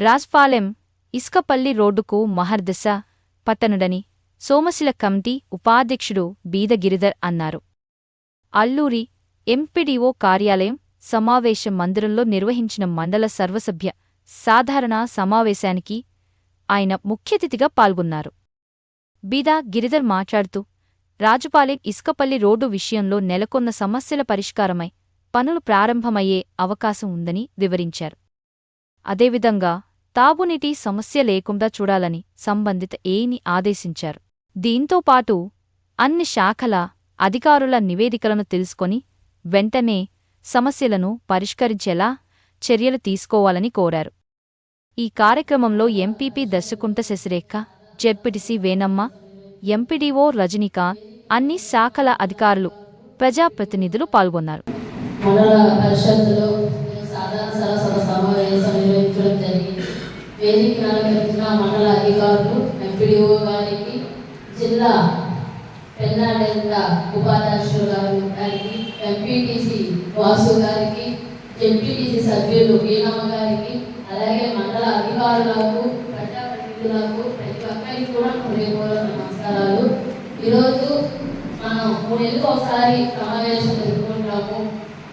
రాజ్పాలెం ఇస్కపల్లి రోడ్డుకు మహర్దశ పతనుడని సోమశిల కమిటీ ఉపాధ్యక్షుడు బీద గిరిధర్ అన్నారు. అల్లూరి ఎంపీడీఓ కార్యాలయం సమావేశ మందిరంలో నిర్వహించిన మండల సర్వసభ్య సాధారణ సమావేశానికి ఆయన ముఖ్యతిథిగా పాల్గొన్నారు. బీదా గిరిధర్ మాట్లాడుతూ రాజుపాలెం ఇసుకపల్లి రోడ్డు విషయంలో నెలకొన్న సమస్యల పరిష్కారమై పనులు ప్రారంభమయ్యే అవకాశం ఉందని వివరించారు. అదేవిధంగా తాగునీటి సమస్య లేకుండా చూడాలని సంబంధిత ఏని ఆదేశించారు. దీంతో పాటు అన్ని శాఖల అధికారుల నివేదికలను తెలుసుకొని వెంటనే సమస్యలను పరిష్కరించేలా చర్యలు తీసుకోవాలని కోరారు. ఈ కార్యక్రమంలో MPP Darshakunta Shashirekha ZPTC Venamma MPDO Rajinikanth అన్ని శాఖల అధికారులు ప్రజాప్రతినిధులు పాల్గొన్నారు. వేదిక అలంకరించిన మండల అధికారులు ఎంపీడీఓ గారికి జిల్లా పెన్నాడెంత ఉపాధ్యక్షులు గారికి ఎంపీటీసీ వాసు గారికి ఎంపీటీసీ సభ్యులు వీణమ్మ గారికి అలాగే మండల అధికారులకు ప్రజాప్రతినిధులకు ప్రతి ఒక్కరికి కూడా హృదయపూర్వక నమస్కారాలు. ఈరోజు మనం మూడు ఒకసారి సమావేశం జరుపుకుంటాము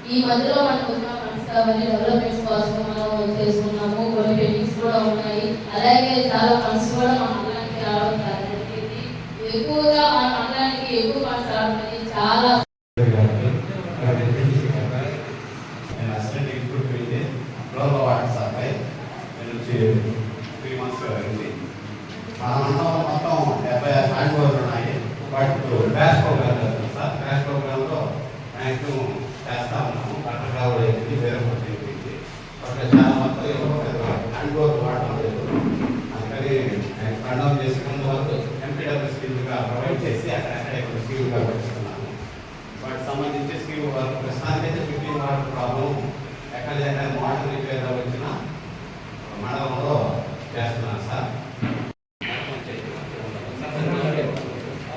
ఈ మధ్యలో మనకు ఉన్న ఫండ్స్ అవన్నీ డెవలప్మెంట్స్ కోసం మనం చేసుకున్నాము కొన్ని పెయింటింగ్స్ కూడా ఉన్నాయి. అలాగే చాలా ఫండ్స్ కూడా మన మండలానికి రావడం ఎక్కువగా మన మండలానికి ఎక్కువ ఫండ్స్ రావడం చాలా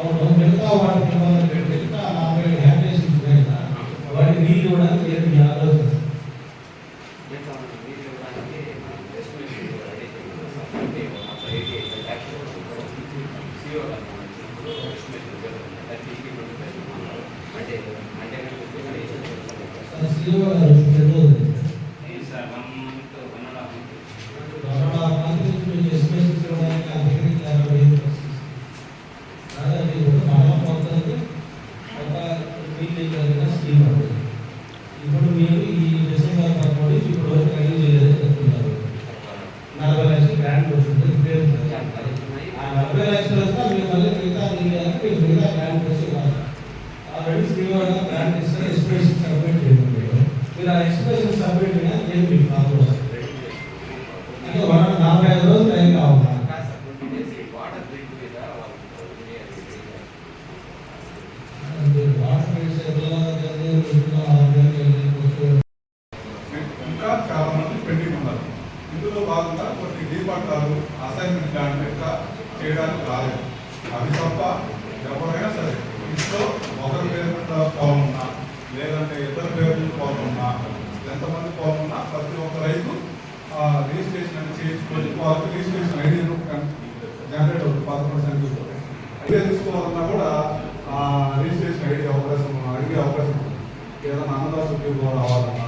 అవును మిగతా వాటికి రిజిస్ట్రేషన్ చేయించుకొని ఐడి జనరేట్ అవుతుంది ఐడియా తీసుకోవాలన్నా కూడా ఆ రిజిస్ట్రేషన్ ఐడి అవకాశం అడిగే అవకాశం ఉంది. ఏదైనా అన్నదాసు ఉద్యోగం రావాలన్నా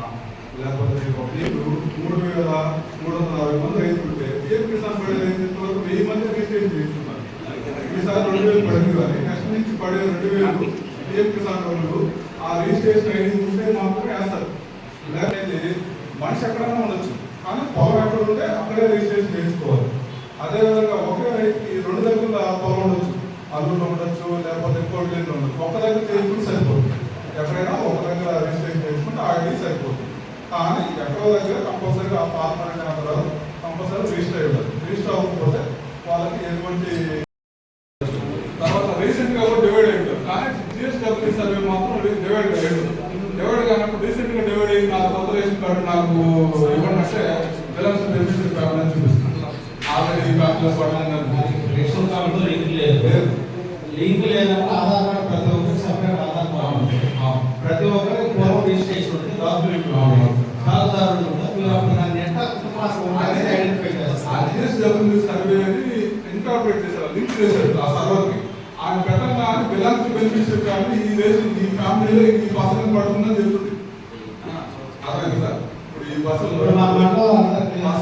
లేకపోతే మీకు మూడు వేల మూడు వందల అరవై మంది రైతులు ఉంటే పిఎం కిసాన్ పడే రైతుల వెయ్యి మంది రిజిస్ట్రేషన్ చేస్తున్నారు. ఈసారి రెండు వేలు పడింది కానీ నెక్స్ట్ నుంచి పడే రెండు వేలు కిసాన్ వాళ్ళు ఆ రిజిస్ట్రేషన్ ఐడి ఉంటే మాత్రమే వేస్తారు. లేకపోతే మనిషి ఎక్కడైనా ఉండొచ్చు. కానీ పవర్ ఎక్కడ ఉంటే అక్కడే రిజిస్ట్రేషన్ చేసుకోవాలి అదేవిధంగా ఒకే రైతుకి రెండు దగ్గర పవర్ ఉండొచ్చు. అల్లుళ్ళు ఉండొచ్చు లేకపోతే ఇంకోటి లేదు ఉండొచ్చు. ఒక దగ్గర చేసుకుంటే సరిపోతుంది. ఎక్కడైనా ఒక దగ్గర రిజిస్ట్రేషన్ చేసుకుంటే ఆ ఐడి సరిపోతుంది. కానీ ఎక్కడో దగ్గర కంపల్సరీగా ఆ ఫార్మర్ అనే కంపల్సరీ రిజిస్టర్ అయ్యారు రిజిస్టర్ అవ్వకపోతే వాళ్ళకి ఎటువంటి కార్డు నాకు బ్యాలెన్స్ బెనిఫిషియరీ పేపర్ అని చూపిస్తున్నాను ఆల్రెడీ పేపర్లో పడాలని రేషన్ కార్డుతో లింక్ లేదు. లింక్ లేనప్పుడు ఆధార్ కార్డు ప్రతి ఒక్కరికి సపరేట్ ఆధార్ కార్డు ఉంటుంది ప్రతి ఒక్కరికి పూర్వం రిజిస్ట్రేషన్ ఉంటుంది డాక్యుమెంట్ మీరు దాన్ని ఎట్లా కుటుంబానికి అనేది ఇన్కార్పొరేట్ చేశారు లింక్ చేశారు ఆ సర్వర్కి ఆయన పెట్టంగా బిలాంగ్ బెనిఫిషియరీ కానీ ఈ రేషన్ ఈ ఫ్యామిలీలో ఈ పర్సన్ పడుతుందని సార్ ఇప్పుడు మా మండలం అందరికీ మా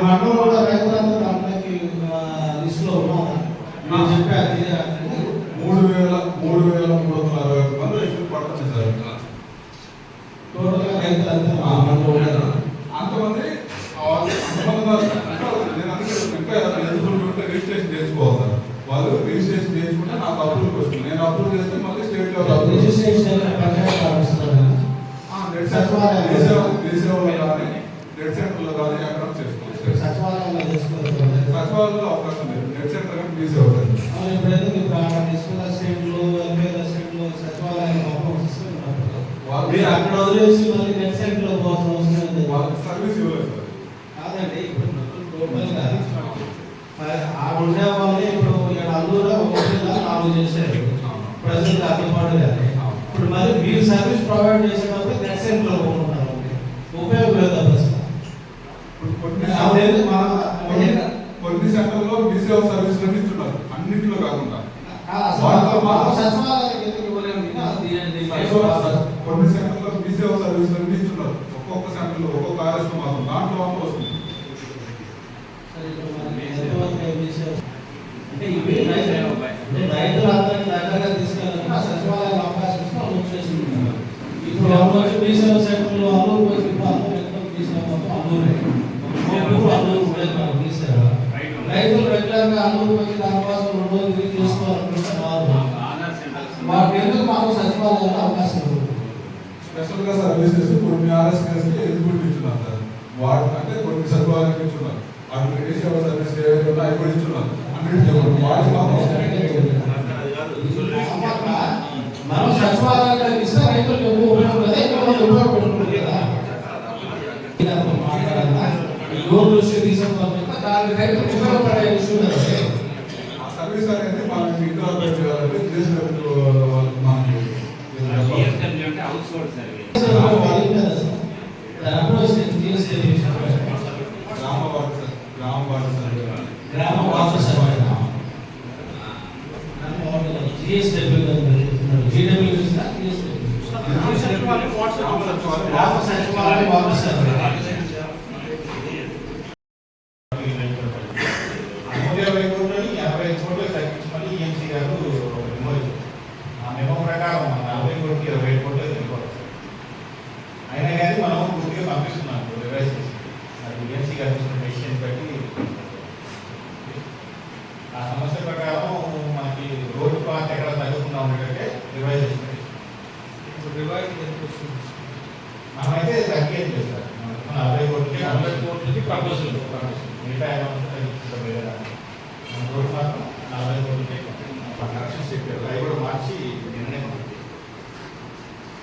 మండలం కూడా రైతులందరూ మూడు వేల మూడు వేల మూడు వందల అరవై ఒక్క మంది రైతులు పడుతుంది సార్ మా మండలం అంతమంది వాళ్ళు నేను రిజిస్ట్రేషన్ చేసుకోవాలి సార్ వాళ్ళు రిజిస్ట్రేషన్ చేసుకుంటే నాకు అప్రూవ్ వస్తుంది నేను అప్రూవ్ చేస్తే మళ్ళీ state level registration panchayat office net సెంటర్లో కానీ అక్కడ సచివాలయంలో సచివాలయంలో అవకాశం లేదు నెట్ సెంటర్ కానీ అసిస్టెంట్లు వెల్ఫేర్ అసిస్టెంట్లు సచివాలయం మీరు అక్కడ వదిలేసి మళ్ళీ నెట్ సెంటర్లో పోవాల్సిన అవసరం లేదు వాళ్ళకి సర్వీస్ ఇవ్వలేదు సార్ కాదండి ఇప్పుడు ఉండే ఇప్పుడు ఇక్కడ అల్లూరు ఒక నాలుగు చేశారు ప్రజలకు అందుబాటుగా ఇప్పుడు మళ్ళీ మీరు సర్వీస్ ప్రొవైడ్ చేసేటప్పుడు నెట్ సెంటర్లో ఉంటారు ఉపయోగం లేదు అసలు ఇప్పుడు కొన్ని సెంటర్లో మీ సేవ సర్వీస్ ఇస్తున్నారు అన్నింటిలో కాకుండా. కొన్ని సెంటర్లో మీ సేవ సర్వీస్ ఇస్తున్నారు ఒక్కొక్క సెంటర్లో ఒక్కొక్క ఆర్ఎస్ మాత్రం దాంట్లో మాత్రం వస్తుంది సరే, ఇప్పుడు మరి ఎంతవరకు ఏం చేశారు? అంటే ఇవి రైతులు అంటే రైతులందరినీ దగ్గరగా తీసుకెళ్ళాలంటే సచివాలయం అవకాశం ఇస్తే అమలు చేస్తున్నారు ఇప్పుడు అమలు మీ సేవ సెంటర్లో అల్లూరు పోయి ఇప్పుడు అల్లూరు ఎక్కువ మీ సేవ మొత్తం అల్లూరే ఒక్కొక్కరు అల్లూరు ఉండేది మనకు మీ సేవ రైతులు రెగ్యులర్గా అల్లూరు పోయి దానికోసం రెండు రోజులు తిరిగి చేసుకోవాలనుకుంటే వారు వాటికి ఎందుకు మాకు సచివాలయంలో అవకాశం ఇవ్వదు స్పెషల్గా సర్వీసెస్ కొన్ని ఆర్ఎస్ కేసులు ఎలిజిబిలిటీ ఇచ్చున్నారు సార్ వాటి అంటే కొన్ని సచివాలయం ఇచ్చున్నారు వాటి మీ సేవ సర్వీస్ ఏవైతే ఉన్నాయో అవి కూడా ఇచ్చున్నారు అన్నిటి చెప్పండి వాటి మాత్రం మనం సచివాలయాలకు ఇస్తే రైతులకు ఎక్కువ ఉపయోగం కదా ఎక్కువ మంది ఉపయోగపడుతుంది కదా ఇదంతా మాట్లాడాలా? ఈ లోన్ దృష్టి తీసుకోవాలి దానికి రైతులకు ఉపయోగపడే ఇష్యూ కదా ఆ సర్వీస్ అనేది మనం ఇంటర్ప్రెట్ చేయాలంటే చేసినట్టు వాళ్ళకి మనకి గ్రామ వార్డు సర్- గ్రామ వార్డు సర్వే గ్రామ వార్డు సర్వే గ్రామ సచివాలయం వార్డు సర్వే నూట యాభై కోట్లని యాభై ఐదు కోట్లు తగ్గించమని ఈఎంసీ గారు మెమో ఇచ్చారు. ఆ మెమో ప్రకారం మన నలభై కోట్లు ఇరవై ఐదు కోట్లు వెళ్ళిపోవాలి అయినా కానీ మనం పూర్తిగా పంపిస్తున్నాం రివైజ్ చేసి అది ఈఎంసీ గారు ఇచ్చిన డెసిషన్ బట్టి ఆ సమస్య ప్రకారం మనకి రోడ్డు కాస్ట్ ఎక్కడ తగ్గకుండా ఉండేటట్టే రివైజ్ చేసిన మనమైతే తగ్గేది లేదు సార్ మనకు నలభై కోట్లకి నలభై కోట్లకి ప్రపోజల్ మిగతా ఏమన్నా తగ్గించడం లేదా మన రోడ్డు మాత్రం నలభై కోట్లకి కరెక్షన్స్ చెప్పారు అవి కూడా మార్చి నిన్ననే మనకి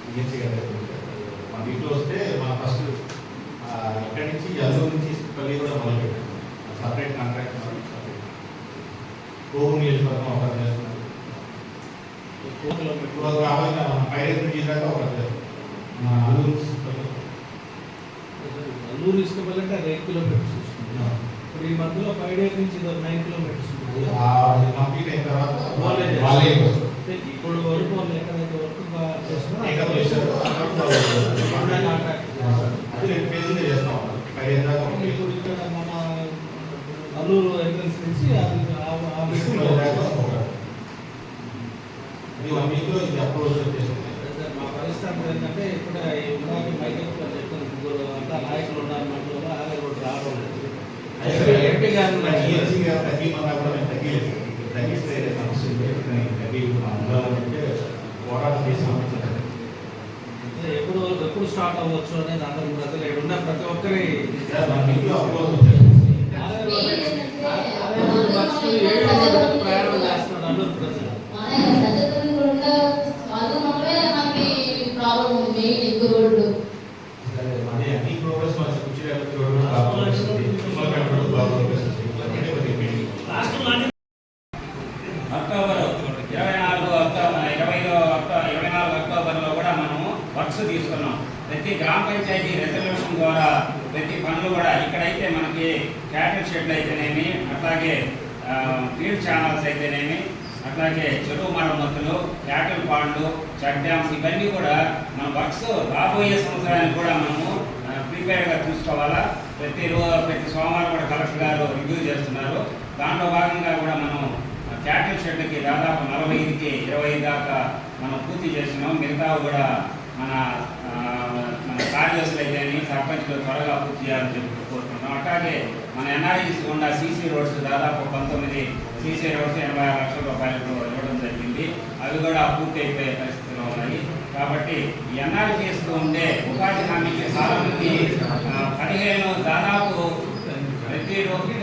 ఈఎన్సీ గారి దగ్గర పెట్టారు. మన ఇంట్లో వస్తే మన ఫస్ట్ ఇక్కడి నుంచి ఎల్లూరు నుంచి పల్లి కూడా మొదలు పెట్టారు. సపరేట్ కాంట్రాక్ట్ కోరు నియోజకవర్గం ఒకటి చేస్తున్నారు. ఇప్పుడు పైరేట్ నుంచి దాకా ఒకటి చేస్తారు మన అల్లూరు. అల్లూరు ఇసుకపోలంటే అది ఎయిట్ కిలోమీటర్స్ వస్తుంది. ఇప్పుడు ఈ మధ్యలో ఫైవ్ డేస్ నుంచి ఇది నైన్ కిలోమీటర్స్ కంప్లీట్ అయిన తర్వాత ఇప్పుడు వర్క్ బాగా చేస్తున్నారో మేకప్ చేశారు వాళ్ళే కాంట్రాక్ట్ చేస్తారు. అది రెండు పేజీలు చేస్తాం పదిహేను దాకా అంటే ఉంది. ఇప్పుడు ఇక్కడ మన అల్లూరు ఎంట్రన్స్ నుంచి అది ఆ- ఆ విష్ణు బిల్డింగ్ దాకా ఒక ఇది వన్ వీక్లో ఇది అప్రోచ్ చేస్తుంది. మా పరిస్థితి ఏంటంటే ఇప్పుడు ఇందాక మైకెల్ చెప్పిన ముగ్గురు అంతా నాయకులు ఉన్నారు మనలో అలాగే ఒకటి రావడం లేదు. ఎంపీ గారు ఈఎన్సీ గారు తగ్గిమన్నా కూడా మేము తగ్గిలేదు. తగ్గిస్తే సమస్య ఉంది. కానీ తగ్గి మా ఉండాలంటే పోరాటం చేసి పంపించారు ఎప్పుడు ఎప్పుడు స్టార్ట్ అవ్వచ్చు అనేది అందరూ ప్రజలు ఇక్కడ ఉన్న ప్రతి ఒక్కరి అప్రోచ్ వచ్చేస్తుంది ప్రయాణం చేస్తున్నారు అల్లూరు ప్రజలు వాళ్ళు మాత్రమే మనకి ప్రాబ్లం ఉంది మెయిన్ ఎక్కువ రోడ్లు సరే, అదే అన్ని ప్రోగ్రెస్ మన కుర్చీలకు రోడ్డు బాగా వస్తుంది. తుమ్మలపేట రోడ్డు బాగా వస్తుంది. ఇవన్నీ కొద్దిగా పెండింగ్. అక్టోబర్ ఇరవై నాలుగు అక్టోబర్ ఇరవైలో అక్టోబర్ ఇరవై నాలుగు అక్టోబర్లో కూడా మనము వర్క్స్ తీసుకున్నాం. ప్రతి గ్రామ పంచాయతీ రెజల్యూషన్ ద్వారా ప్రతి పనులు కూడా ఇక్కడైతే మనకి క్యాటర్ షెడ్లు అయితేనేమి అట్లాగే ఫీల్డ్ ఛానల్స్ అయితేనేమి అట్లాగే చెరువు మరమ్మతులు క్యాటిల్ పాండ్లు చెక్ డ్యామ్స్ ఇవన్నీ కూడా మన వర్క్స్ రాబోయే సంవత్సరానికి కూడా మనము ప్రిపేర్గా చూసుకోవాలా. ప్రతి రోజు ప్రతి సోమవారం కూడా కలెక్టర్ గారు రివ్యూ చేస్తున్నారు. దాంట్లో భాగంగా కూడా దాదాపు నలభై ఐదుకి ఇరవై ఐదు దాకా మనం పూర్తి చేస్తున్నాం. మిగతా కూడా మన ఆ, మన కార్యదర్శులు అయితే సర్పంచ్లు త్వరగా పూర్తి చేయాలని చెప్పి కోరుకుంటున్నాం. అట్లాగే మన ఎన్ఆర్ఈస్ గుండా సీసీ రోడ్స్ దాదాపు పంతొమ్మిది సీసీ రోడ్స్ ఎనభై ఆరు లక్షల రూపాయలతో ఇవ్వడం జరిగింది. అవి కూడా పూర్తి అయిపోయే పరిస్థితిలో ఉన్నాయి. కాబట్టి ఎన్ఆర్జీఎస్లో ఉండే ఉపాధి హామీకి చాలా మంది పదిహేను దాదాపు ప్రతి రోజు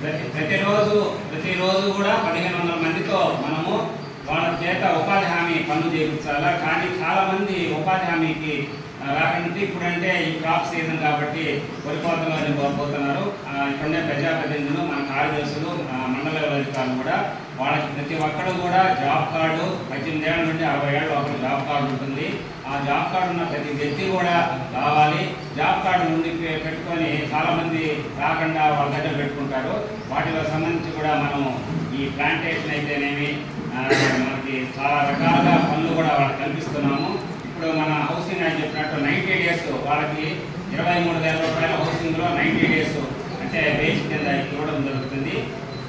ప్రతి ప్రతిరోజు ప్రతిరోజు కూడా పదిహేను వందల మందితో మనము వాళ్ళ చేత ఉపాధి హామీ పనులు చేయించాలా? కానీ చాలామంది ఉపాధి హామీకి ఆ, రాకంటే ఇప్పుడంటే ఈ క్రాప్ సీజన్ కాబట్టి వరి కోతలు పోతున్నారు ఇక్కడనే ప్రజాప్రతినిధులు మన కార్యదర్శులు మండల అధికారులు కూడా వాళ్ళకి ప్రతి ఒక్కరు కూడా జాబ్ కార్డు పద్దెనిమిది ఏళ్ళ నుండి అరవై ఏళ్ళు ఒకరు జాబ్ కార్డు ఉంటుంది. ఆ జాబ్ కార్డు ఉన్న ప్రతి వ్యక్తి కూడా రావాలి. జాబ్ కార్డు ముందు పెట్టుకొని చాలామంది రాకుండా వాళ్ళ దగ్గర పెట్టుకుంటారు. వాటిలో సంబంధించి కూడా మనము ఈ ప్లాంటేషన్ అయితేనేమి మనకి చాలా రకాలుగా పనులు కూడా వాళ్ళకి కల్పిస్తున్నాము. ఇప్పుడు మన హౌసింగ్ అని చెప్పినట్టు నైంటీ డేస్ వాళ్ళకి ఇరవై మూడు వేల రూపాయల హౌసింగ్లో నైంటీ డేస్ అంటే వేజ్ కింద ఇవ్వడం జరుగుతుంది.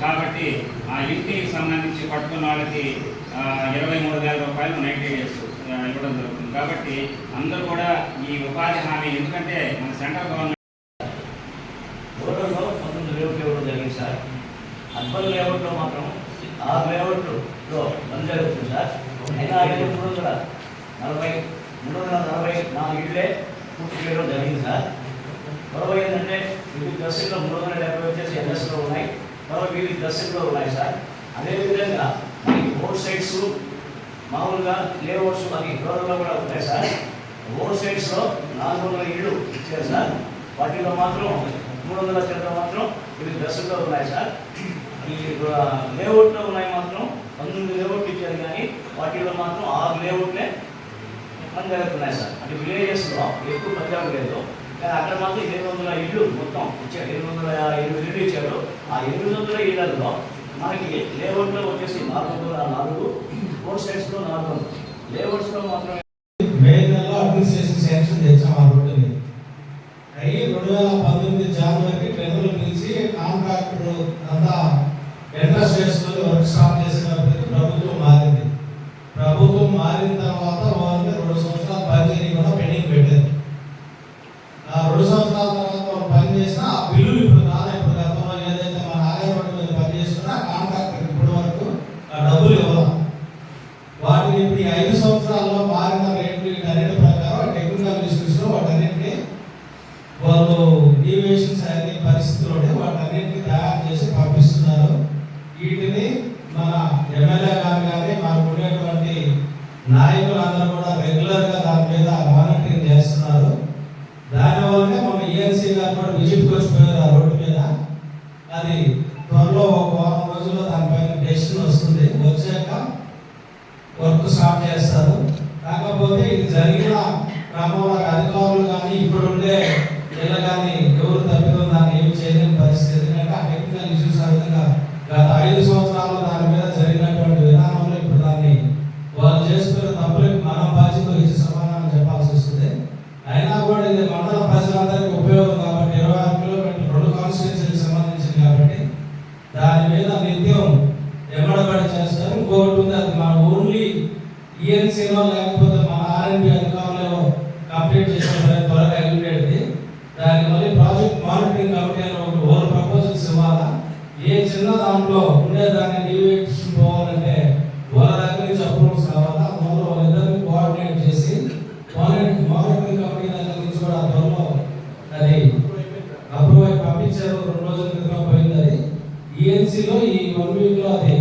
కాబట్టి ఆ ఇంటికి సంబంధించి పట్టుకున్న వాళ్ళకి ఇరవై మూడు వేల రూపాయలు నైంటీ డేస్. ఇవ్వడం జరుగుతుంది. కాబట్టి అందరూ కూడా ఈ ఉపాధి హామీ ఎందుకంటే మన సెంట్రల్ గవర్నమెంట్ పంతొమ్మిది లేఅవుట్లు ఇవ్వడం జరిగింది సార్. అర్బన్ లేఅవుట్లో మాత్రం ఆరు లేఅవుట్లో పని జరుగుతుంది సార్. అయినా ఐదు మూడు వందల నలభై మూడు వందల నలభై నాలుగు ఇళ్ళే పూర్తి చేయడం జరిగింది సార్. మరో ఏంటంటే వివిధ దశల్లో మూడు వందల డెబ్బై వచ్చేసి ఎన్ఎస్లో ఉన్నాయి. మరో వివిధ దశల్లో ఉన్నాయి సార్. అదేవిధంగా మనకి రోడ్ సైడ్స్ మామూలుగా లేఅవుట్స్ మనకి రోడ్లలో కూడా ఉంటాయి సార్. రోడ్ సైడ్స్లో నాలుగు వందల ఇళ్ళు ఇచ్చారు సార్. వాటిలో మాత్రం మూడు వందల చెట్ల మాత్రం ఇవి దశల్లో ఉన్నాయి సార్. ఈ లేఅవుట్లో ఉన్నాయి మాత్రం పంతొమ్మిది లేఅవుట్లు ఇచ్చారు కానీ వాటిలో మాత్రం ఆరు లేఅవుట్లే పని జరుగుతున్నాయి సార్. అంటే విలేజెస్లో ఎక్కువ పంజాబ్ లేదు. కానీ అక్కడ మాత్రం ఎనిమిది వందల ఇళ్ళు మొత్తం ఇచ్చారు. ఎనిమిది వందల ఎనిమిది ఇళ్ళు ఇచ్చారు. ఆ ఎనిమిది వందల ఇళ్ళలో మనకి లేఅవుట్లో వచ్చేసి నాలుగు నాలుగు ఫోర్ సైడ్స్లో నాలుగు. లేఅవుట్స్లో మాత్రమే మే నెలలో అడ్మినిస్ట్రేషన్ శాంక్షన్ చేసాం ఆ రోడ్డుని అయ్యి రెండు వేల పంతొమ్మిది జనవరికి టెండర్లు పిలిచి కాంట్రాక్టర్ అంతా ఇంట్రెస్ట్ చేసుకొని వర్క్ స్టార్ట్ చేసినప్పటికీ ప్రభుత్వం మారింది ప్రభుత్వం మారిన తర్వాత వాళ్ళకి రెండు సంవత్సరాలు పని చేయని కూడా పెండింగ్ పెట్టారు ఆ రెండు సంవత్సరాల తర్వాత వాళ్ళు పని చేసినా ఆ బిల్లులు ఇప్పుడు రాలే ఇప్పుడు గతంలో ఏదైతే మన ఆలయ రోడ్డు మీద పని చేస్తున్నా ఆ కాంట్రాక్టర్ ఇప్పటి వరకు ఆ డబ్బులు ఇవ్వాలి వాటిని ఇప్పుడు ఈ ఐదు సంవత్సరాల్లో మారిన రేట్లు వీటన్నిటి ప్రకారం టెక్నికల్ ఇష్యూస్లో వాటన్నిటిని వాళ్ళు డీవియేషన్స్ అనే పరిస్థితుల్లోనే వాటన్నిటిని తయారు చేసి పంపిస్తున్నారు వీటిని మన ఎమ్మెల్యే గారు కానీ మనకు ఉండేటువంటి నాయకులందరూ కూడా రెగ్యులర్గా దాని మీద మానిటరింగ్ చేస్తున్నారు దానివల్లనే మన ఈఎన్సీ గారు కూడా విజిట్కి వచ్చిపోయారు ఆ రోడ్డు మీద అది త్వరలో ఒక వారం రోజుల్లో దానిపైన డెసిషన్ వస్తుంది. వచ్చాక వర్క్ స్టార్ట్ చేస్తారు. కాకపోతే ఇది జరిగిన క్రమంలో అధికారులు కానీ ఇప్పుడుండే ఇళ్ళ కానీ ఎవరు తప్పిదో దాన్ని ఏమి చేయలేని పరిస్థితి. ఎందుకంటే ఆ టెక్నికల్ ఇష్యూస్ ఆ విధంగా గత ఐదు సంవత్సరాల్లో దాని మీద జరిగినటువంటి విధానంలో ఇప్పుడు దాన్ని వాళ్ళు చేసుకున్న తప్పులకు మనం బాధ్యత వహించి సమాధానం చెప్పాల్సి వస్తుంది అయినా కూడా ఇది మండల ప్రజలందరికీ ఉపయోగం కాబట్టి ఇరవై ఆరు కిలోమీటర్లు రెండు కాన్స్టిట్యూన్సీకి సంబంధించింది కాబట్టి దాని మీద నిత్యం ఎమ్మడబడి చేస్తారు ఇంకొకటి ఉంది అది మన ఓన్లీ ఈఎన్సీలో లేకపోతే మన ఆర్ఎన్బి అధికారులు కంప్లీట్ చేసిన త్వరగా అయ్యేది దానికి మళ్ళీ ప్రాజెక్ట్ మానిటరింగ్ కమిటీ అని ఒకటి ఓవర్ ప్రపోజల్స్ ఇవ్వాలా ఏ చిన్న దాంట్లో ఉండే దాన్ని డీవియేషన్ పోవాలంటే వాళ్ళ దగ్గర నుంచి అప్రూవల్స్ కావాలా అందువల్ల వాళ్ళిద్దరిని కోఆర్డినేట్ చేసి మానిటరింగ్ మానిటరింగ్ కమిటీ దగ్గర నుంచి కూడా త్వరలో అది అప్రూవ్ అయి పంపించారు రెండు రోజుల క్రితం పోయింది అది ఈఎన్సీలో ఈ వన్ వీక్లో అది.